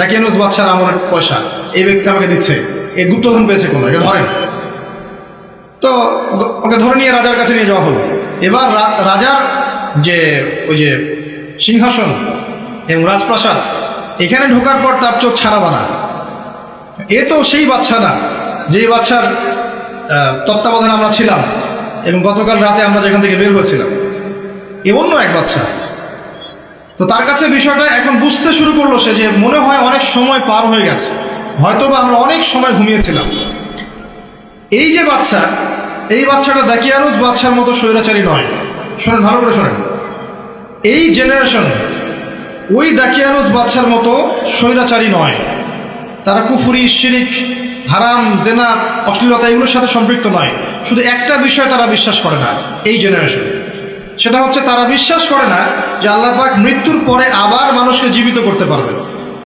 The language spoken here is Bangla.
দেখেন বাদশার আমার পয়সা। এই ব্যক্তি আমাকে দিচ্ছে। গুপ্তধন পেয়েছে কোনো? একে ধরেন। তো ওকে ধরে নিয়ে রাজার কাছে নিয়ে যাওয়া হলো। এবার রাজার যে ওই যে সিংহাসন এবং রাজপ্রাসাদ, এখানে ঢোকার পর তার চোখ ছাড়া বানা। এ তো সেই বাচ্চা না যেই বাচ্চার তত্ত্বাবধানে আমরা ছিলাম এবং গতকাল রাতে আমরা যেখান থেকে বের হয়েছিলাম। এ অন্য এক বাচ্চা তো তার কাছে বিষয়টা এখন বুঝতে শুরু করল সে যে মনে হয় অনেক সময় পার হয়ে গেছে। হয়তোবা আমরা অনেক সময় ঘুমিয়েছিলাম। এই যে বাচ্চা, এই বাচ্চাটা দাকিয়ানুজ বাচ্চার মতো স্বৈরাচারী নয়। শোনেন, ভালো করে শোনেন। এই জেনারেশন ওই দাকিয়ানুজ বাচ্চার মতো স্বৈরাচারী নয়। তারা কুফুরি, শিরিক, হারাম, জেনা, অশ্লীলতা এগুলোর সাথে সম্পৃক্ত নয়। শুধু একটা বিষয় তারা বিশ্বাস করে না, এই জেনারেশন সেটা হচ্ছে তারা বিশ্বাস করে না যে আল্লাহ পাক মৃত্যুর পরে আবার মানুষকে জীবিত করতে পারবে